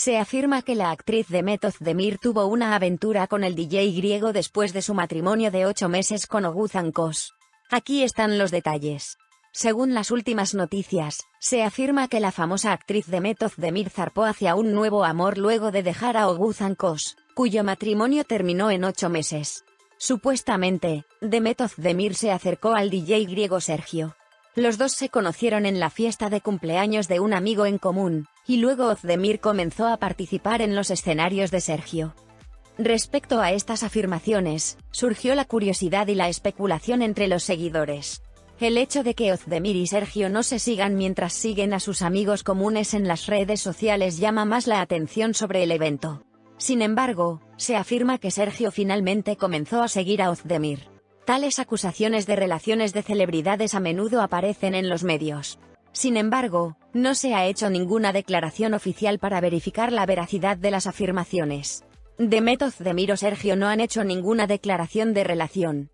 Se afirma que la actriz Demet Özdemir tuvo una aventura con el DJ griego después de su matrimonio de ocho meses con Oguzhan Kos. Aquí están los detalles. Según las últimas noticias, se afirma que la famosa actriz Demet Özdemir zarpó hacia un nuevo amor luego de dejar a Oguzhan Kos, cuyo matrimonio terminó en ocho meses. Supuestamente, Demet Özdemir se acercó al DJ griego Sergio. Los dos se conocieron en la fiesta de cumpleaños de un amigo en común, y luego Ozdemir comenzó a participar en los escenarios de Sergio. Respecto a estas afirmaciones, surgió la curiosidad y la especulación entre los seguidores. El hecho de que Ozdemir y Sergio no se sigan mientras siguen a sus amigos comunes en las redes sociales llama más la atención sobre el evento. Sin embargo, se afirma que Sergio finalmente comenzó a seguir a Ozdemir. Tales acusaciones de relaciones de celebridades a menudo aparecen en los medios. Sin embargo, no se ha hecho ninguna declaración oficial para verificar la veracidad de las afirmaciones. Demet Özdemir o Sergio no han hecho ninguna declaración de relación.